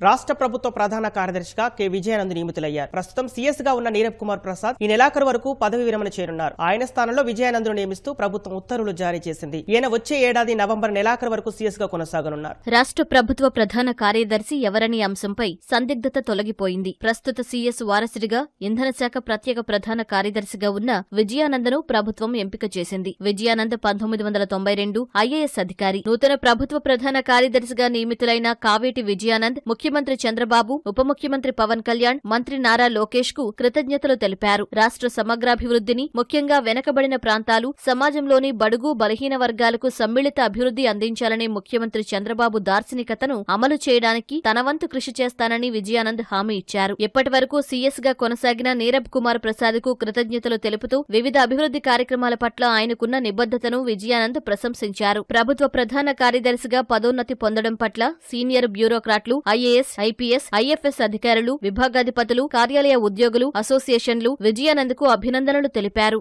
రాష్ట్ర ప్రభుత్వ ప్రధాన కార్యదర్శిగా కె. విజయానంద్ నియమితులయ్యారు. ప్రస్తుతం సీఎస్గా ఉన్న నీరబ్ కుమార్ ప్రసాద్ ఈ నెలాఖరు వరకు పదవి విరమణ చేరున్నారు ఆయన స్థానంలో విజయానంద్ను నియమిస్తూ ప్రభుత్వం ఉత్తర్వులు జారీ చేసింది. ఈయన వచ్చే ఏడాది నవంబర్ నెలాఖరు వరకు సీఎస్గా కొనసాగనున్నారు. రాష్ట్ర ప్రభుత్వ ప్రధాన కార్యదర్శి ఎవరనే అంశంపై సందిగ్ధత తొలగిపోయింది. ప్రస్తుత సీఎస్ వారసుడిగా ఇంధన శాఖ ప్రత్యేక ప్రధాన కార్యదర్శిగా ఉన్న విజయానందను ప్రభుత్వం ఎంపిక చేసింది. విజయానంద్ పంతొమ్మిది వందల తొంభై రెండు ఐఏఎస్ అధికారి. నూతన ప్రభుత్వ ప్రధాన కార్యదర్శిగా నియమితులైన కావేటి విజయానంద్ ముఖ్య ముఖ్యమంత్రి చంద్రబాబు ఉప ముఖ్యమంత్రి పవన్ కళ్యాణ్ మంత్రి నారా లోకేష్కు కృతజ్ఞతలు తెలిపారు. రాష్ట్ర సమగ్రాభివృద్ధిని ముఖ్యంగా వెనకబడిన ప్రాంతాలు సమాజంలోని బడుగు బలహీన వర్గాలకు సమ్మిళిత అభివృద్ధి అందించాలనే ముఖ్యమంత్రి చంద్రబాబు దార్శనికతను అమలు చేయడానికి తనవంతు కృషి చేస్తానని విజయానంద్ హామీ ఇచ్చారు. ఇప్పటివరకు సీఎస్గా కొనసాగిన నీరబ్ కుమార్ ప్రసాద్కు కృతజ్ఞతలు తెలుపుతూ వివిధ అభివృద్ధి కార్యక్రమాల పట్ల ఆయనకున్న నిబద్ధతను విజయానంద్ ప్రశంసించారు. ప్రభుత్వ ప్రధాన కార్యదర్శిగా పదోన్నతి పొందడం పట్ల సీనియర్ బ్యూరోక్రాట్లు ఐఏఎస్ ఐపీఎస్ ఐఎఫ్ఎస్ అధికారులు విభాగాధిపతులు కార్యాలయ ఉద్యోగులు అసోసియేషన్లు విజయానంద్కు అభినందనలు తెలిపారు.